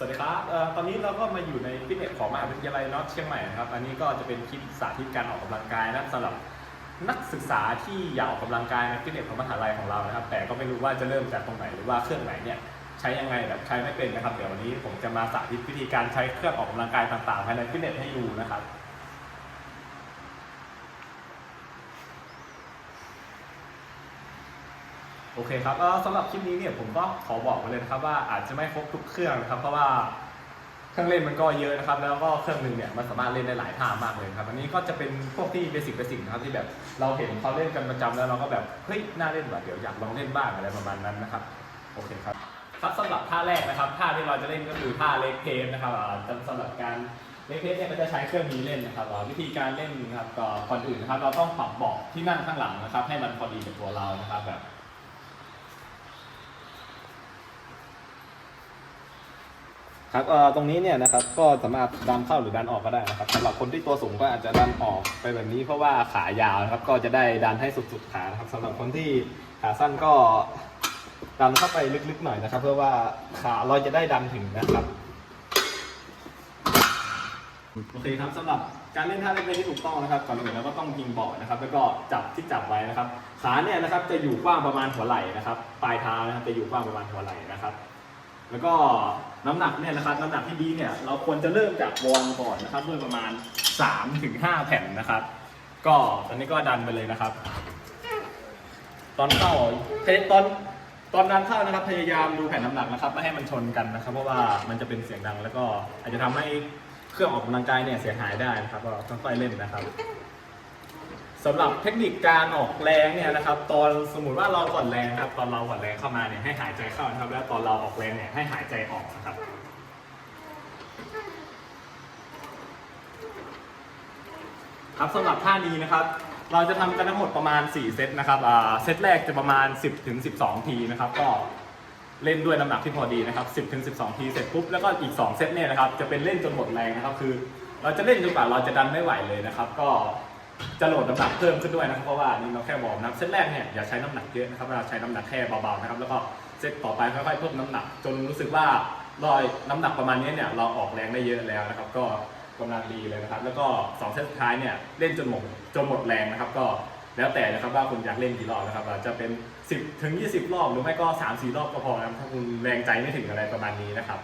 สวัสดีครับตอนนี้เราก็มาอยู่ในฟิตเนสของมหาวิทยาลัยนอตเชียงใหม่นะครับ อันนี้ก็จะเป็นคลิปสาธิตการออกกำลังกายนะสำหรับนักศึกษาที่อยากออกกำลังกายในฟิตเนสของมหาลัยของเรานะครับ แต่ก็ไม่รู้ว่าจะเริ่มจากตรงไหนหรือว่าเครื่องไหนเนี่ยใช้ยังไงแบบใช้ไม่เป็นนะครับ เดี๋ยววันนี้ผมจะมาสาธิตวิธีการใช้เครื่องออกกำลังกายต่างๆภายในฟิตเนสให้ดูนะครับ โอเคครับสำหรับคลิปนี้เนี่ยผมก็ขอบอกไว้เลยนะครับว่าอาจจะไม่ครบทุกเครื่องนะครับ เพราะว่าเครื่องเล่นมันก็เยอะนะครับ แล้วก็เครื่องหนึ่งเนี่ยมันสามารถเล่นได้หลายท่ามากเลยครับอันนี้ก็จะเป็นพวกที่เบสิกเบสิกนะครับที่แบบเราเห็นเขาเล่นกันประจำแล้วเราก็แบบเฮ้ยน่าเล่นว่ะเดี๋ยวอยากลองเล่นบ้างอะไรประมาณนั้นนะครับโอเคครับครับสำหรับท่าแรกนะครับท่าที่เราจะเล่นก็คือท่าเล็กเพนนะครับอ่าสำหรับการเล็กเพนเนี่ยก็จะใช้เครื่องนี้เล่นนะครับวิธีการเล่นนะครับก็ก่อนอื่นนะครับ เราต้องปรับเบาะที่นั่งข้างหลังนะครับ ให้มันพอดีกับตัวเรานะครับแบบ ครับเอ่อตรงนี้เนี่ยนะครับก็สามารถดันเข้าหรือดันออกก็ได้นะครับสำหรับคนที่ตัวสูงก็อาจจะดันออกไปแบบนี้เพราะว่าขายาวนะครับก็จะได้ดันให้สุดๆขานะครับสำหรับคนที่ขาสั้นก็ดันเข้าไปลึกๆหน่อยนะครับ เพื่อว่าขาเราจะได้ดันถึงนะครับโอเคครับสำหรับการเล่นท่าเล่นที่ถูกต้องนะครับก่อนอื่นเราก็ต้องยิงเบาะนะครับ แล้วก็จับที่จับไว้นะครับ ขาเนี่ยนะครับจะอยู่กว้างประมาณหัวไหล่นะครับ ปลายเท้านะครับจะอยู่กว้างประมาณหัวไหล่นะครับ แล้วก็น้ำหนักเนี่ยนะครับน้ำหนักที่ดีเนี่ยเราควรจะเริ่มจากวอร์มก่อนนะครับด้วยประมาณ3ถึง5แผ่นนะครับ ก็ตอนนี้ก็ดันไปเลยนะครับ ตอนเข้าเทตอนตอนดันเข้านะครับพยายามดูแผ่นน้ำหนักนะครับไม่ให้มันชนกันนะครับ เพราะว่ามันจะเป็นเสียงดัง แล้วก็อาจจะทำให้เครื่องออกกำลังกายเนี่ยเสียหายได้นะครับก็ค่อยๆเล่นนะครับ สำหรับเทคนิคการออกแรงเนี่ยนะครับตอนสมมุติว่าเราก่อนแรงครับตอนเราก่อนแรงเข้ามาเนี่ยให้หายใจเข้านะครับแล้วตอนเราออกแรงเนี่ยให้หายใจออกนะครับครับสำหรับท่านี้นะครับ เราจะทำกันทั้งหมดประมาณ 4 เซตนะครับเซตแรกจะประมาณ 10ถึง12 ทีนะครับก็เล่นด้วยน้ำหนักที่พอดีนะครับ 10ถึง12 ทีเสร็จปุ๊บแล้วก็อีก 2 เซตเนี่ยนะครับจะเป็นเล่นจนหมดแรงนะครับคือ เราจะเล่นจนกว่าเราจะดันไม่ไหวเลยนะครับ ก็ จะโหลดน้ำหนักเพิ่มขึ้นด้วยนะครับเพราะว่านี่เราแค่วอร์มนะเซตแรกเนี่ยอย่าใช้น้ำหนักเยอะนะครับเราใช้น้ำหนักแค่เบาๆนะครับแล้วก็เซตต่อไปค่อยๆเพิ่มน้ำหนัก จนรู้สึกว่าลอยน้ำหนักประมาณนี้เนี่ยเราออกแรงได้เยอะแล้วนะครับ ก็กำลังดีเลยนะครับ แล้วก็สองเซตสุดท้ายเนี่ยเล่นจนหมดจนหมดแรงนะครับ ก็แล้วแต่นะครับว่าคุณอยากเล่นกี่รอบนะครับอาจจะเป็น 10ถึง20 รอบหรือไม่ก็ 3-4 รอบก็พอนะครับถ้าคุณแรงใจไม่ถึงอะไรประมาณนี้นะครับ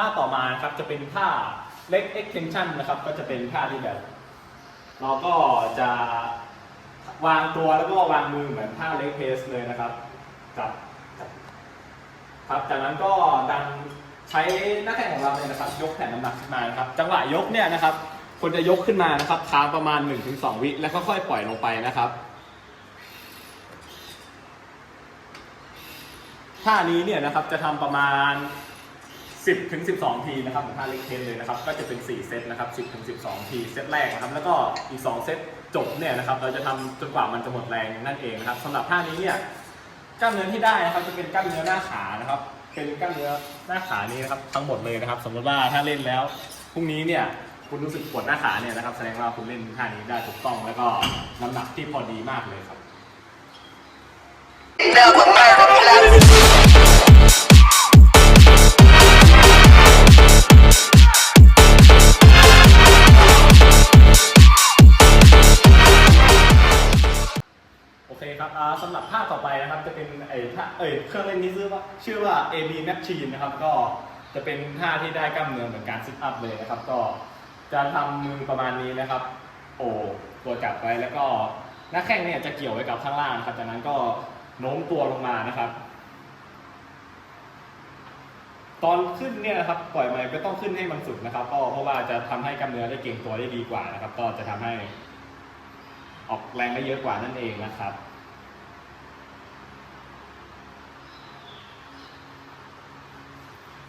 ท่าต่อมานะครับจะเป็นท่า leg extension นะครับ ก็จะเป็นท่าที่แบบ เราก็จะวางตัวแล้วก็วางมือเหมือนท่า leg press เลยนะครับจับครับจากนั้นก็ดันใช้หน้าแข้งของเราเนี่ยนะครับ ยกแผ่นน้ำหนักขึ้นมานะครับ จังหวะยกเนี่ยนะครับควรจะยกขึ้นมานะครับค้างประมาณ 1-2 วิแล้วค่อยๆปล่อยลงไปนะครับท่านี้เนี่ยนะครับจะทำประมาณ 10ถึง12 ทีนะครับเหมือนท่าเล็กเทนเลยนะครับก็จะเป็น 4 เซตนะครับ10ถึง12 ทีเซตแรกนะครับแล้วก็อีก 2 เซตจบเนี่ยนะครับเราจะทำจนกว่ามันจะหมดแรงนั่นเองนะครับสำหรับท่านี้เนี่ยกล้ามเนื้อที่ได้นะครับจะเป็นกล้ามเนื้อหน้าขานะครับเป็นกล้ามเนื้อหน้าขานี้นะครับทั้งหมดเลยนะครับ สมมติว่าถ้าเล่นแล้วพรุ่งนี้เนี่ยคุณรู้สึกปวดหน้าขาเนี่ยนะครับ แสดงว่าคุณเล่นท่านี้ได้ถูกต้องแล้วก็น้ำหนักที่พอดีมากเลยครับ เอ้ยเครื่องเล่นที่ชื่อว่าชื่อว่า AB Machine นะครับ ก็จะเป็นท่าที่ได้กล้ามเนื้อเหมือนการซิทอัพเลยนะครับ ก็จะทำมือประมาณนี้นะครับ โอ้ตัวจับไว้แล้วก็หน้าแข้งเนี่ยจะเกี่ยวไว้กับข้างล่างนะครับ จากนั้นก็โน้มตัวลงมานะครับ ตอนขึ้นเนี่ยนะครับปล่อยมันก็ต้องขึ้นให้มันสุดนะครับ ก็เพราะว่าจะทำให้กล้ามเนื้อได้เก่งตัวได้ดีกว่านะครับ ก็จะทำให้ออกแรงได้เยอะกว่านั่นเองนะครับ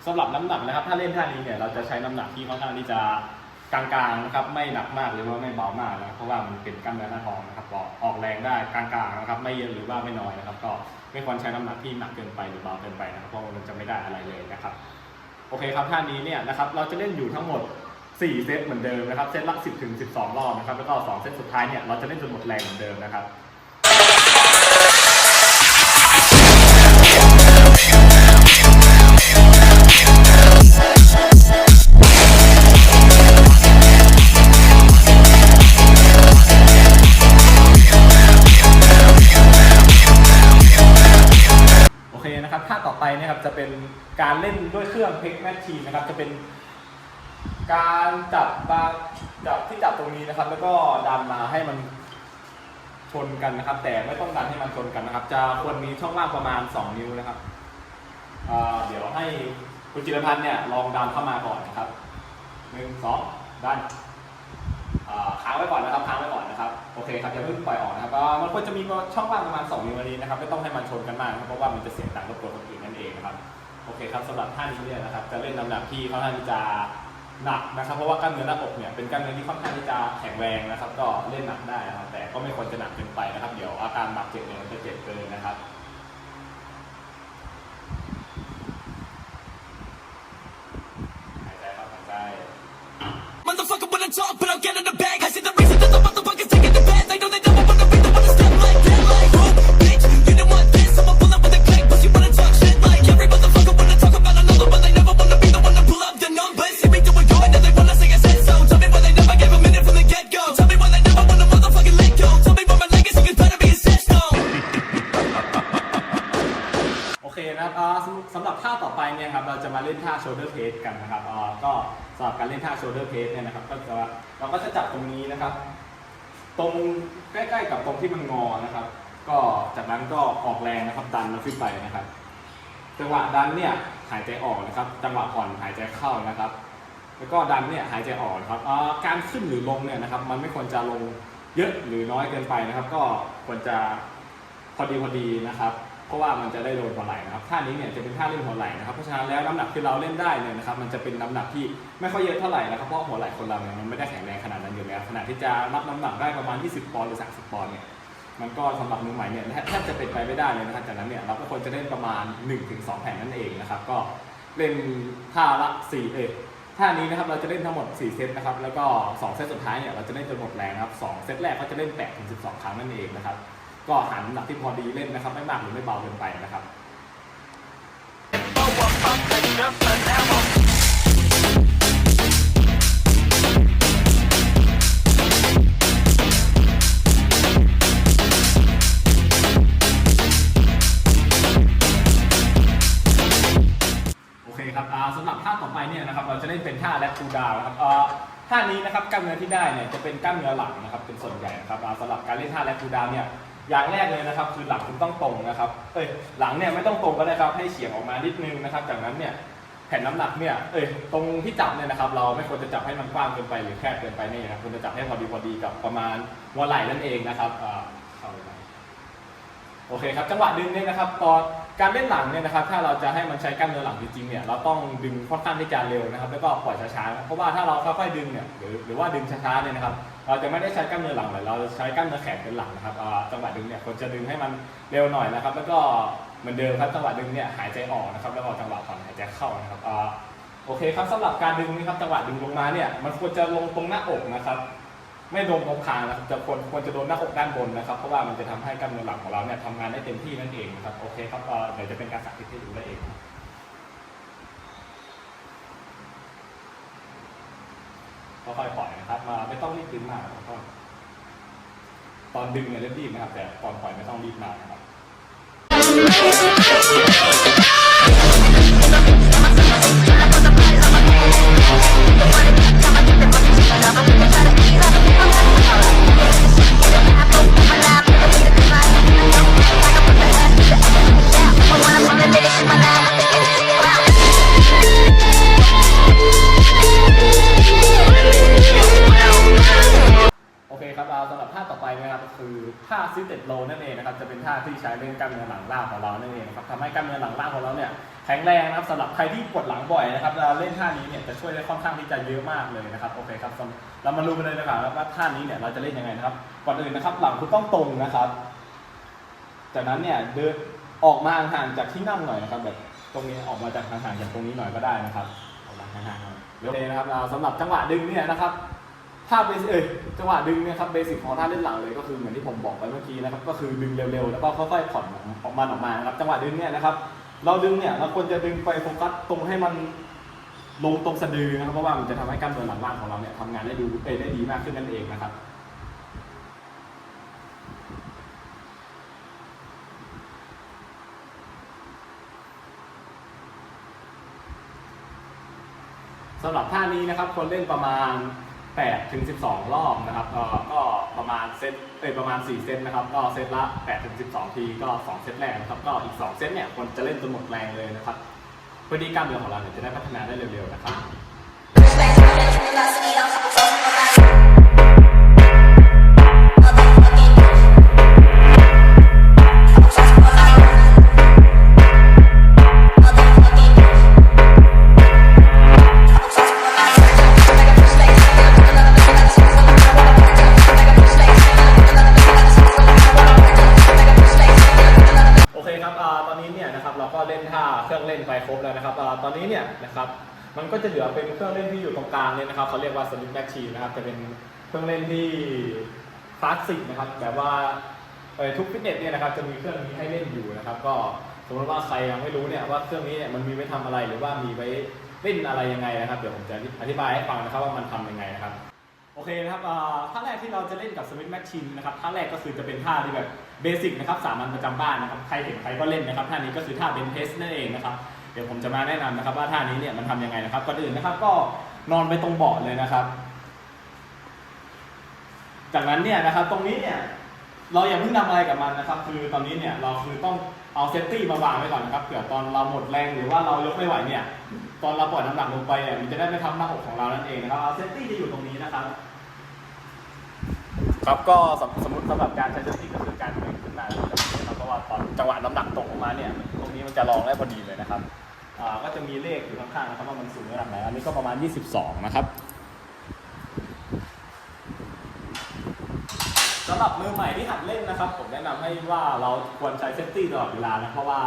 สำหรับน้ำหนักนะครับ ถ้าเล่นท่านี้เนี่ยเราจะใช้น้ำหนักที่ค่อนข้างที่จะกลางๆนะครับ ไม่หนักมากหรือว่าไม่เบามากนะครับเพราะว่ามันเป็นกล้ามเนื้อหน้าท้องนะครับก็ออกแรงได้กลางๆนะครับ ไม่เยอะหรือว่าไม่น้อยนะครับ ก็ไม่ควรใช้น้ำหนักที่หนักเกินไปหรือเบาเกินไปนะครับเพราะมันจะไม่ได้อะไรเลยนะครับ โอเคครับท่านี้เนี่ยนะครับเราจะเล่นอยู่ทั้งหมด 4 เซตเหมือนเดิมนะครับเซตละ10ถึง12 รอบนะครับแล้วก็ 2 เซตสุดท้ายเนี่ยเราจะเล่นจนหมดแรงเหมือนเดิมนะครับ โอเคนะครับท่าต่อไปนะครับจะเป็นการเล่นด้วยเครื่องเพกแมชชีนนะครับจะเป็นการจับบางจับที่จับตรงนี้นะครับ แล้วก็ดันมาให้มันชนกันนะครับ แต่ไม่ต้องดันให้มันชนกันนะครับ จะควรมีช่องว่างประมาณ 2 นิ้วนะครับเดี๋ยวให้ คุณจิรพันธ์เนี่ยลองดันเข้ามาก่อนนะครับหนึ่งสองดันค้างไว้ก่อนนะครับค้างไว้ก่อนนะครับโอเคครับอย่าเพิ่งปล่อยออกนะครับมันควรจะมีช่องว่างประมาณ2นิ้วอันนี้นะครับไม่ต้องให้มันชนกันมากนะครับเพราะว่ามันจะเสียงดังรบกวนคนอื่นนั่นเองนะครับโอเคครับสำหรับท่านี้เนี่ยนะครับจะเล่นน้ำหนักที่ค่อนข้างจะหนักนะครับเพราะว่ากล้ามเนื้อหน้าอกเนี่ยเป็นกล้ามเนื้อที่ค่อนข้างที่จะแข็งแรงนะครับ ก็เล่นหนักได้นะครับแต่ก็ไม่ควรจะหนักเกินไปนะครับ เดี๋ยวอาการบาดเจ็บเนี่ยมันจะเจ็บเกินนะครับ นท่า shoulder press เนี่ยนะครับ ก็จะเราก็จะจับตรงนี้นะครับ ตรงใกล้ๆกับตรงที่มันงอนะครับ ก็จากนั้นก็ออกแรงนะครับดันมันขึ้นไปนะครับ จังหวะดันเนี่ยหายใจออกนะครับ จังหวะผ่อนหายใจเข้านะครับ แล้วก็ดันเนี่ยหายใจออกนะครับการขึ้นหรือลงเนี่ยนะครับ มันไม่ควรจะลงเยอะหรือน้อยเกินไปนะครับ ก็ควรจะพอดีพอดีนะครับ เพราะว่ามันจะได้โดนหัวไหล่นะครับท่านี้เนี่ยจะเป็นท่าเล่นหัวไหล่นะครับ เพราะฉะนั้นแล้วน้ำหนักที่เราเล่นได้เนี่ยนะครับมันจะเป็นน้ำหนักที่ไม่ค่อยเยอะเท่าไหร่นะครับเพราะหัวไหล่คนเราเนี่ยมันไม่ได้แข็งแรงขนาดนั้นอยู่แล้วขนาดที่จะรับน้ำหนักได้ประมาณ 20 ปอนด์หรือ 30 ปอนด์เนี่ยมันก็สำหรับมือใหม่เนี่ยแทบจะเป็นไปไม่ได้เลยนะครับจากนั้นเนี่ยเราก็ควรจะเล่นประมาณ 1-2 แผ่นนั่นเองนะครับก็เล่นท่าละ4เอท่านี้นะครับเราจะเล่นทั้งหมด 4 เซตนะครับแล้วก็ 2 เซตสุดท้ายเนี่ยเราจะเล่นจนหมดแรงครับสองเซตแรกก็จะเล่น8ถึง12 ครั้งนั่นเองนะครับ ก็หาน้ำหนักที่พอดีเล่นนะครับ ไม่มากหรือไม่เบาเกินไปนะครับโอเคครับสำหรับท่าต่อไปเนี่ยนะครับเราจะเล่นเป็นท่าแรปคูดาวนะครับอ่าท่านี้นะครับกล้ามเนื้อที่ได้เนี่ยจะเป็นกล้ามเนื้อหลังนะครับเป็นส่วนใหญ่นะครับสำหรับการเล่นท่าแรปคูดาวเนี่ย อย่างแรกเลยนะครับ คือหลังคุณต้องตรงนะครับ เอ้ยหลังเนี่ยไม่ต้องตรงก็ได้ครับให้เฉียงออกมานิดนึงนะครับ จากนั้นเนี่ยแผ่นน้ำหนักเนี่ยเอ้ยตรงที่จับเนี่ยนะครับ เราไม่ควรจะจับให้มันกว้างเกินไปหรือแคบเกินไปนี่นะครับควรจะจับให้พอดีพอดีกับประมาณหัวไหล่นั่นเองนะครับอ่าเข้าไปโอเคครับจังหวะดึงเนี่ยนะครับตอนการเล่นหลังเนี่ยนะครับถ้าเราจะให้มันใช้กล้ามเนื้อหลังจริงๆเนี่ยเราต้องดึงค่อนข้างที่จะเร็วนะครับ แล้วก็ปล่อยช้าๆเพราะว่าถ้าเราค่อยๆดึงเนี่ยหรือหรือว่าดึงช้าๆเนี่ยนะครับ เราจะไม่ได้ใช้กล้ามเนื้อหลังเลยเราจะใช้กล้ามเนื้อแขนเป็นหลังนะครับจังหวะดึงเนี่ยควรจะดึงให้มันเร็วหน่อยนะครับ แล้วก็เหมือนเดิมครับจังหวะดึงเนี่ยหายใจออกนะครับแล้วก็จังหวะผ่อนหายใจเข้านะครับโอเคครับสำหรับการดึงนะครับจังหวะดึงลงมาเนี่ยมันควรจะลงตรงหน้าอกนะครับ ไม่ลงตรงคางนะครับจะควรควรจะโดนหน้าอกด้านบนนะครับ เพราะว่ามันจะทำให้กล้ามเนื้อหลังของเราเนี่ยทำงานได้เต็มที่นั่นเองนะครับโอเคครับเดี๋ยวจะเป็นการสาธิตให้ดูได้เอง ค่อยๆปล่อยนะครับ มาไม่ต้องรีบดึงมากครับตอนดึงเนี่ยรีบๆนะครับ แต่ตอนปล่อยไม่ต้องรีบมากนะครับ คือท่าซิเต็ดโลนั่นเองนะครับจะเป็นท่าที่ใช้เล่นกล้ามเนื้อหลังล่างของเรานั่นเองนะครับทำให้กล้ามเนื้อหลังล่างของเราเนี่ยแข็งแรงนะครับสำหรับใครที่ปวดหลังบ่อยนะครับเราเล่นท่านี้เนี่ยจะช่วยได้ค่อนข้างที่จะเยอะมากเลยนะครับโอเคครับเรามารู้กันเลยนะครับว่าท่านี้เนี่ยเราจะเล่นยังไงนะครับก่อนอื่นนะครับหลังคุณต้องตรงนะครับ จากนั้นเนี่ยเดินออกมาห่างจากที่นั่งหน่อยนะครับแบบตรงนี้ออกมาจากห่างๆจากตรงนี้หน่อยก็ได้นะครับออกมาห่างๆหน่อยโอเคนะครับสำหรับจังหวะดึงเนี่ยนะครับ ท่าเบสิเอยจังหวะดึงเนี่ยครับเบสิกของท่าเล่นหลังเลยก็คือเหมือนที่ผมบอกไปเมื่อกี้นะครับก็คือดึงเร็วๆแล้วก็ค่อยๆผ่อนออกมาออกมานะครับจังหวะดึงเนี่ยนะครับเราดึงเนี่ยเราควรจะดึงไปโฟกัสตรงให้มันลงตรงสะดือนะครับเพราะว่ามันจะทำให้กล้ามเนื้อหลังล่างของเราเนี่ยทำงานได้ดูเอได้ดีมากขึ้นนั่นเองนะครับสำหรับท่านี้นะครับคนเล่นประมาณ 8ถึง12 รอบนะครับก็ประมาณเซตเอ้ยประมาณ 4 เซตนะครับ ก็เซตละ8ถึง12 ทีก็ 2 เซตแรกนะครับ ก็อีก 2 เซตเนี่ยคนจะเล่นจนหมดแรงเลยนะครับเพื่อที่กล้ามเนื้อของเราเนี่ยจะได้พัฒนาได้เร็วๆนะครับ มันก็จะเหลือเป็นเครื่องเล่นที่อยู่ตรงกลางเนี่ยนะครับเขาเรียกว่าสลิปแบ็กชีนะครับจะเป็นเครื่องเล่นที่คลาสสิกนะครับแบบว่าทุกฟิตเนสเนี่ยนะครับจะมีเครื่องนี้ให้เล่นอยู่นะครับ ก็สมมติว่าใครยังไม่รู้เนี่ยว่าเครื่องนี้เนี่ยมันมีไว้ทำอะไรหรือว่ามีไว้เล่นอะไรยังไงนะครับ เดี๋ยวผมจะอธิบายให้ฟังนะครับว่ามันทำยังไงนะครับโอเคนะครับท่าแรกที่เราจะเล่นกับสวิตแมชชีนนะครับท่าแรกก็คือจะเป็นท่าที่แบบเบสิกนะครับสามัญประจำบ้านนะครับใครเห็นใครก็เล่นนะครับท่านี้ก็คือท่าเบนเพสนั่นเองนะครับ เดี๋ยวผมจะมาแนะนำนะครับ ว่าท่านี้เนี่ยมันทำยังไงนะครับก่อนอื่นนะครับ ก็นอนไปตรงเบาะเลยนะครับ จากนั้นเนี่ยนะครับ ตรงนี้เนี่ยเราอย่าเพิ่งทำอะไรกับมันนะครับ คือตอนนี้เนี่ยเราคือต้องเอาเซฟตี้มาวางไว้ก่อนนะครับเผื่อตอนเราหมดแรงหรือว่าเรายกไม่ไหวเนี่ย ตอนเราปล่อยน้ำหนักลงไปเนี่ยมันจะได้ไม่ทำหน้าอกของเรานั่นเองนะครับเอาเซฟตี้จะอยู่ตรงนี้นะครับ ครับก็สำสมมติสำหรับการใช้เซฟตี้ก็คือการดึงขึ้นมานะครับเพราะว่าตอนจังหวะน้ำหนักตกลงมาเนี่ยตรงนี้มันจะรองได้พอดีเลยนะครับ ก็จะมีเลขอยู่ข้างๆนะครับว่ามันสูงระดับไหน อันนี้ก็ประมาณ 22 นะครับสำหรับมือใหม่ที่หัดเล่นนะครับ ผมแนะนำให้ว่าเราควรใช้เซฟตี้ตลอดเวลานะเพราะว่า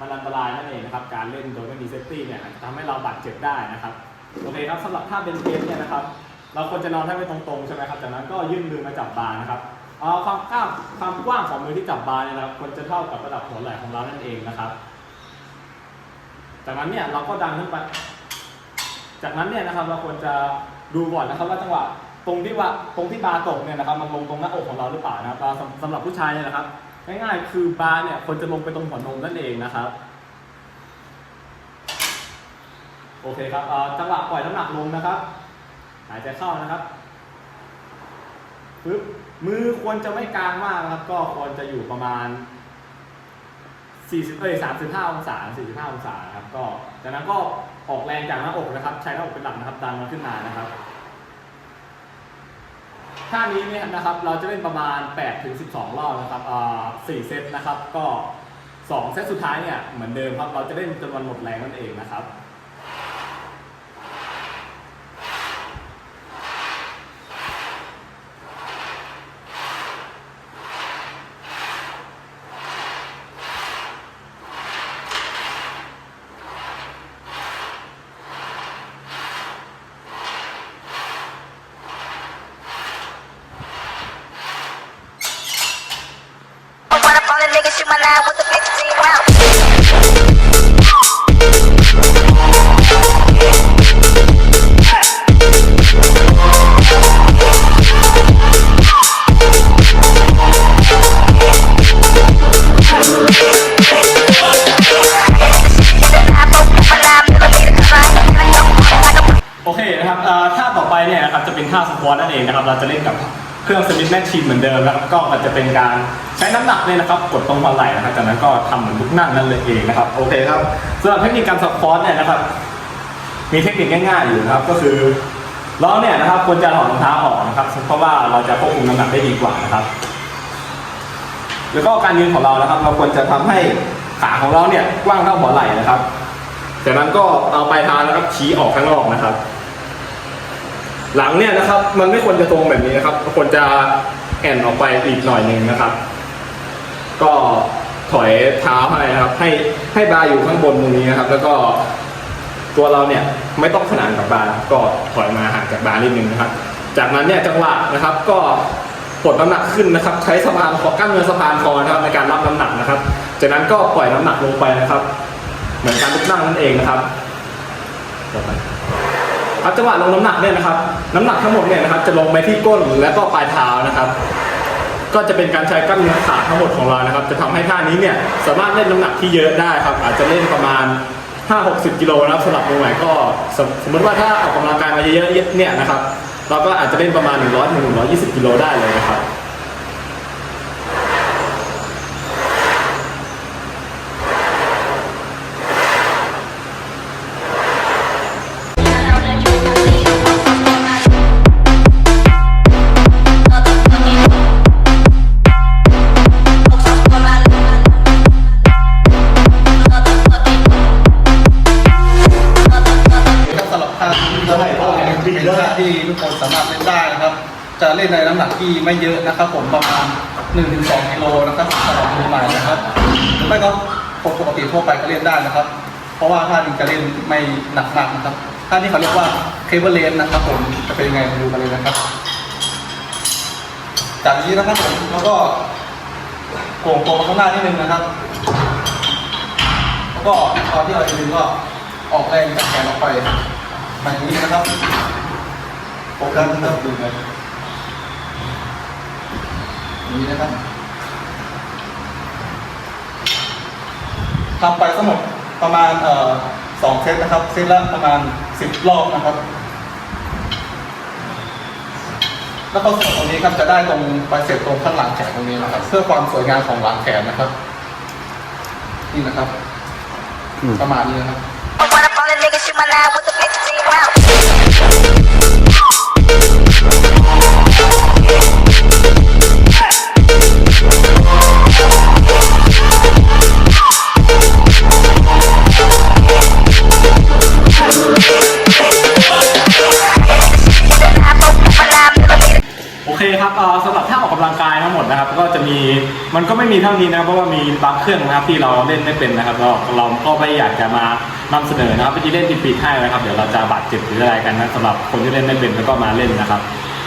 มันอันตรายนั่นเองนะครับ การเล่นโดยไม่มีเซฟตี้เนี่ยอาจจะทำให้เราบาดเจ็บได้นะครับโอเคครับสำหรับท่าเบนเทนเนี่ยนะครับ เราควรจะนอนให้ไปตรงๆใช่ไหมครับจากนั้นก็ยื่นมือมาจับบาร์นะครับความกว้างความกว้างของมือที่จับบาร์เนี่ยนะครับควรจะเท่ากับระดับหัวไหล่ของเรานั่นเองนะครับ จากนั้นเนี่ยเราก็ดันขึ้นไป จากนั้นเนี่ยนะครับเราควรจะดูก่อนนะครับว่าจังหวะตรงที่ว่าตรงที่บาร์ตกเนี่ยนะครับมันลงตรงหน้าอกของเราหรือเปล่านะครับเราสำหรับผู้ชายเนี่ยนะครับ ง่ายๆ คือบาร์เนี่ยควรจะลงไปตรงหัวนมนั่นเองนะครับโอเคครับจังหวะปล่อยน้ำหนักลงนะครับ หายใจเข้านะครับปึ๊บมือควรจะไม่กลางมากนะครับ ก็ควรจะอยู่ประมาณ 40เอ้ย35 องศา 45 องศาครับก็จากนั้นก็ออกแรงจากหน้าอกนะครับ ใช้หน้าอกเป็นหลักนะครับดันมันขึ้นมานะครับท่านี้เนี่ยนะครับเราจะเล่นประมาณ8ถึง12 รอบนะครับอ่า4เซตนะครับก็ 2 เซตสุดท้ายเนี่ยเหมือนเดิมครับเราจะเล่นจนวันหมดแรงนั่นเองนะครับ down with เครื่องสมิธแมชชีนเหมือนเดิมนะครับก็มันจะเป็นการใช้น้ำหนักเนี่ยนะครับ กดตรงหัวไหล่นะครับจากนั้นก็ทำเหมือนลุกนั่งนั่นเลยเองนะครับโอเคครับสำหรับเทคนิคการสควอตเนี่ยนะครับ มีเทคนิคง่ายๆอยู่นะครับก็คือเราเนี่ยนะครับควรจะถอดรองเท้าออกนะครับ เพราะว่าเราจะควบคุมน้ำหนักได้ดีกว่านะครับ แล้วก็การยืนของเรานะครับ เราควรจะทำให้ขาของเราเนี่ยกว้างเท่าหัวไหล่นะครับจากนั้นก็เอาปลายเท้านะครับชี้ออกข้างนอกนะครับ หลังเนี่ยนะครับมันไม่ควรจะตรงแบบนี้นะครับควรจะแอนออกไปอีกหน่อยหนึ่งนะครับ ก็ถอยเท้าให้นะครับ ให้ให้บาร์อยู่ข้างบนตรงนี้นะครับ แล้วก็ตัวเราเนี่ยไม่ต้องขนานกับบาร์ก็ถอยมาห่างจากบาร์นิดนึงนะครับ จากนั้นเนี่ยจังหวะนะครับ ก็กดน้ำหนักขึ้นนะครับ ใช้สะพานคอกล้ามเนื้อสะพานคอนะครับในการรับน้ำหนักนะครับ จากนั้นก็ปล่อยน้ำหนักลงไปนะครับ เหมือนการลุกนั่งนั่นเองนะครับต่อไป ครับจังหวะลงน้ำหนักเนี่ยนะครับ น้ำหนักทั้งหมดเนี่ยนะครับจะลงไปที่ก้นและก็ปลายเท้านะครับ ก็จะเป็นการใช้กล้ามเนื้อขาทั้งหมดของเรานะครับ จะทำให้ท่านี้เนี่ยสามารถเล่นน้ำหนักที่เยอะได้ครับ อาจจะเล่นประมาณ 5-60 กิโลนะครับสำหรับมือใหม่ก็สมมติว่าถ้าออกกำลังกายมาเยอะๆเนี่ยนะครับ เราก็อาจจะเล่นประมาณ 100-120 กิโลได้เลยนะครับ นะครับผมประมาณ1-2กิโลนะครับสำหรับมือใหม่นะครับหรือไม่ก็คนปกติทั่วไปก็เล่นได้นะครับ เพราะว่าท่านี้จะเล่นไม่หนักมากนะครับท่านี้เขาเรียกว่าเคเบิลเลนนะครับผมจะเป็นยังไงมาดูกันเลยนะครับ จากนี้นะครับผมแล้วก็โก่งตัวมาข้างหน้านิดนึงนะครับแล้วก็ตอนที่เราจะดึงก็ออกแรงจากแขนออกไปแบบนี้นะครับโฟกัสนะครับดึงเลยอย่าง นี้นะครับทำไปทั้งหมดประมาณเอ่อสองเซตนะครับ เซตละประมาณสิบรอบนะครับ แล้วก็ส่วนตรงนี้ครับจะได้ตรงไบเซ็ปตรงข้างหลังแขนตรงนี้นะครับ เพื่อความสวยงามของหลังแขนนะครับ นี่นะครับ ประมาณนี้นะครับ มันก็ไม่มีเท่านี้นะครับเพราะว่ามีบางเครื่องนะครับที่เราเล่นไม่เป็นนะครับเราเราก็ไม่อยากจะมานำเสนอนะครับไปที่เล่นผิดๆให้นะครับ เดี๋ยวเราจะบาดเจ็บหรืออะไรกันนะสำหรับคนที่เล่นไม่เป็นแล้วก็มาเล่นนะครับ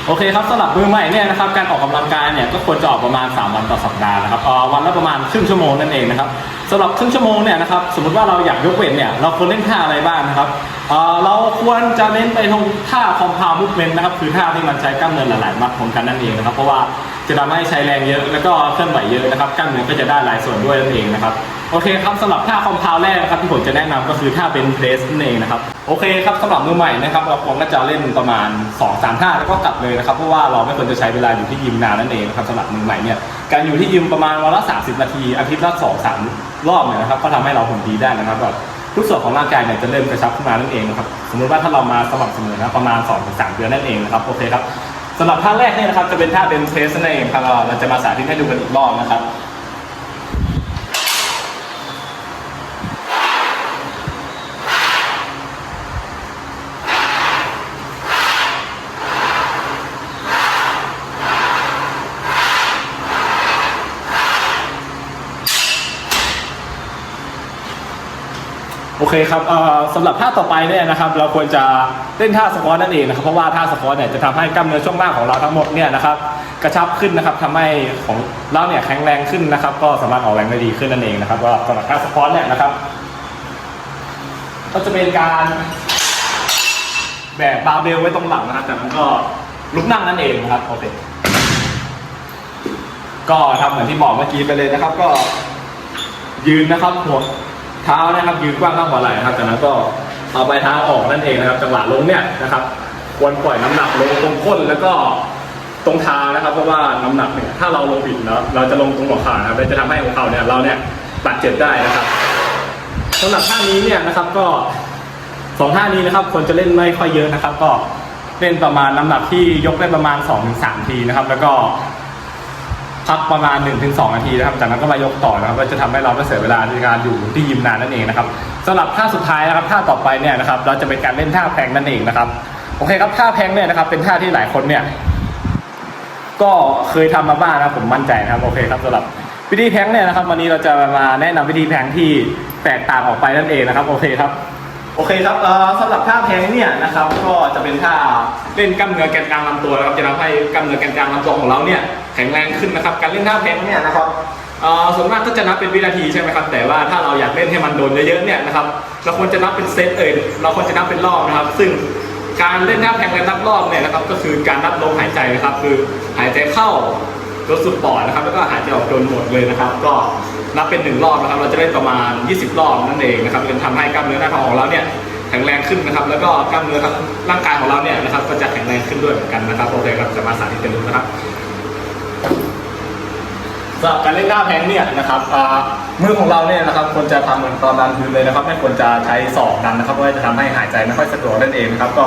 โอเคครับสำหรับมือใหม่เนี่ยนะครับการออกกำลังกายเนี่ยก็ควรจะออกประมาณ 3 วันต่อสัปดาห์นะครับออวันละประมาณครึ่งชั่วโมงนั่นเองนะครับสำหรับครึ่งชั่วโมงเนี่ยนะครับสมมติว่าเราอยากยกเวทเนี่ยเราควรเล่นท่าอะไรบ้างนะครับเเราควรจะเน้นไปตรงท่าคอมพาวมุกเมนนะครับคือท่าที่มันใช้กล้ามเนื้อหลายๆมัดรวมกันนั่นเองนะครับเพราะว่า จะทำให้ใช้แรงเยอะแล้วก็เคลื่อนไหวเยอะนะครับกล้ามเนื้อก็จะได้หลายส่วนด้วยนั่นเองนะครับโอเคครับสำหรับท่าคอมพาวแรกนะครับที่ผมจะแนะนำก็คือท่าเป็นเพลสนั่นเองนะครับโอเคครับสำหรับมือใหม่นะครับเราควรก็จะเล่นประมาณ2 3ท่าแล้วก็กลับเลยนะครับเพราะว่าเราไม่ควรจะใช้เวลาอยู่ที่ยิมนานนั่นเองนะครับสำหรับมือใหม่เนี่ยการอยู่ที่ยิมประมาณวันละ 30 นาทีอาทิตย์ละ2 3รอบเนี่ยนะครับก็ทำให้เราหุ่นดีได้นะครับแบบทุกส่วนของร่างกายเนี่ยจะเริ่มกระชับขึ้นมานั่นเองนะครับสมมติว่าถ้าเรามาสม่ำเสมอนะประมาณ2-3เดือนนั่นเองนะครับโอเคครับ สำหรับท่าแรกเนี่ยนะครับจะเป็นท่าเบนเพรสนั่นเองครับเราจะมาสาธิตให้ดูกันอีกรอบนะครับโอเคครับสำหรับท่าต่อไปเนี่ยนะครับ เราควรจะ เล่นท่าสควอตนั่นเองนะครับเพราะว่าท่าสควอตเนี่ยจะทำให้กล้ามเนื้อช่วงล่างของเราทั้งหมดเนี่ยนะครับกระชับขึ้นนะครับทำให้ของเราเนี่ยแข็งแรงขึ้นนะครับ ก็สามารถออกแรงได้ดีขึ้นนั่นเองนะครับก็สำหรับท่าสควอตเนี่ยนะครับ ก็จะเป็นการแบกบาร์เบลไว้ตรงหลังนะครับจากนั้นก็ลุกนั่งนั่นเองนะครับโอเคก็ทำเหมือนที่บอกเมื่อกี้ไปเลยนะครับ ก็ยืนนะครับหัวเท้านะครับยืนกว้างข้างหัวไหล่นะครับจากนั้นก็ เอาใบเท้าออกนั่นเองนะครับ จังหวะลงเนี่ยนะครับควรปล่อยน้ำหนักลงตรงก้นแล้วก็ตรงเท้านะครับเพราะว่าน้ำหนักเนี่ยถ้าเราลงผิดแล้วเราจะลงตรงหัวเข่านะครับแล้วจะทำให้หัวเข่าเนี่ยเราเนี่ยบาดเจ็บได้นะครับสำหรับท่านี้เนี่ยนะครับก็สองท่านี้นะครับควรจะเล่นไม่ค่อยเยอะนะครับ ก็เล่นประมาณน้ำหนักที่ยกได้ประมาณ2-3ทีนะครับ แล้วก็ พักประมาณ 1-2 นาทีนะครับ จากนั้นก็มายกต่อนะครับก็จะทำให้เราไม่เสียเวลาในการอยู่ที่ยิมนานนั่นเองนะครับสำหรับท่าสุดท้ายนะครับท่าต่อไปเนี่ยนะครับเราจะเป็นการเล่นท่าแพงนั่นเองนะครับโอเคครับท่าแพงเนี่ยนะครับเป็นท่าที่หลายคนเนี่ยก็เคยทำมาบ้างนะผมมั่นใจนะครับโอเคครับสำหรับวิธีแพงเนี่ยนะครับวันนี้เราจะมาแนะนำวิธีแพงที่แตกต่างออกไปนั่นเองนะครับโอเคครับโอเคครับเอ่อสำหรับท่าแพงเนี่ยนะครับก็จะเป็นท่าเล่นกล้ามเนื้อแกนกลางลำตัวนะครับจะทำให้กล้ามเนื้อแกนกลางลำตัวของเราเนี่ย แข็งแรงขึ้นนะครับ การเล่นท่าแพลงเนี่ยนะครับส่วนมากก็จะนับเป็นวินาทีใช่ไหมครับ แต่ว่าถ้าเราอยากเล่นให้มันโดนเยอะๆเนี่ยนะครับ เราควรจะนับเป็นเซตเอ่ยเราควรจะนับเป็นรอบนะครับ ซึ่งการเล่นท่าแพลงและนับรอบเนี่ยนะครับก็คือการนับลมหายใจนะครับ คือหายใจเข้าจนสุดปอดนะครับ แล้วก็หายใจออกจนหมดเลยนะครับ ก็นับเป็นหนึ่งรอบนะครับ เราจะเล่นประมาณ 20 รอบนั่นเองนะครับจนทำให้กล้ามเนื้อหน้าท้องของเราเนี่ยแข็งแรงขึ้นนะครับ แล้วก็กล้ามเนื้อทั้งร่างกายของเราเนี่ยนะครับก็จะแข็งแรงขึ้นด้วยเหมือนกันนะครับโอเคครับจะมาสาธิตกันดูนะครับ สำหรับการเล่นหน้าแพงเนี่ยนะครับมือของเราเนี่ยนะครับควรจะทำเหมือนตอนดันพื้นเลยนะครับ ไม่ควรจะใช้ศอกดันนะครับเพราะว่จะทำให้หายใจไม่ค่อยสะดวกนั่นเองนะครับก็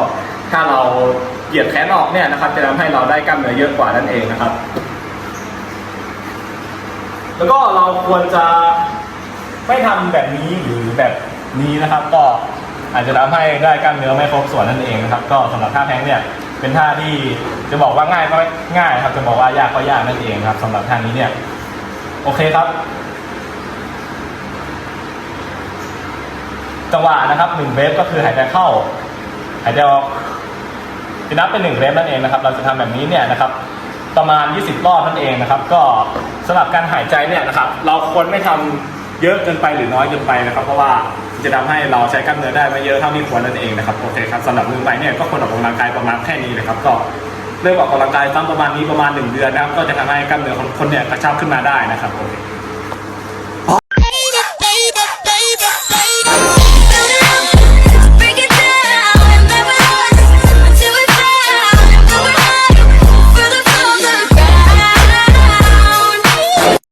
ถ้าเราเหยียดแขนออกเนี่ยนะครับ จะทำให้เราได้กล้ามเนื้อเยอะกว่านั่นเองนะครับ แล้วก็เราควรจะไม่ทำแบบนี้หรือแบบนี้นะครับ ก็อาจจะทำให้ได้กล้ามเนื้อไม่ครบส่วนนั่นเองนะครับ ก็สำหรับท่าแพงเนี่ยเป็นท่าที่จะบอกว่าง่ายก็ง่ายครับจะบอกว่ายากก็ยากนั่นเองครับสำหรับท่านี้เนี่ย โอเคครับจังหวะนะครับหนึ่งเวฟก็คือหายใจเข้า หายใจออกจะนับเป็นหนึ่งเวฟนั่นเองนะครับ เราจะทำแบบนี้เนี่ยนะครับ ประมาณ 20 รอบนั่นเองนะครับ ก็สำหรับการหายใจเนี่ยนะครับ เราควรไม่ทำเยอะเกินไปหรือน้อยเกินไปนะครับ เพราะว่าจะทำให้เราใช้กล้ามเนื้อได้ไม่เยอะเท่าที่ควรนั่นเองนะครับโอเคครับสำหรับมือใหม่เนี่ยก็ควรออกกำลังกายประมาณแค่นี้นะครับก็ ริ่มออกกำลังกายซ้ำประมาณนี้ประมาณ 1 เดือนนะครับ ก็จะทำให้กล้ามเนื้อคนเนี่ยกระชับขึ้นมาได้นะครับผม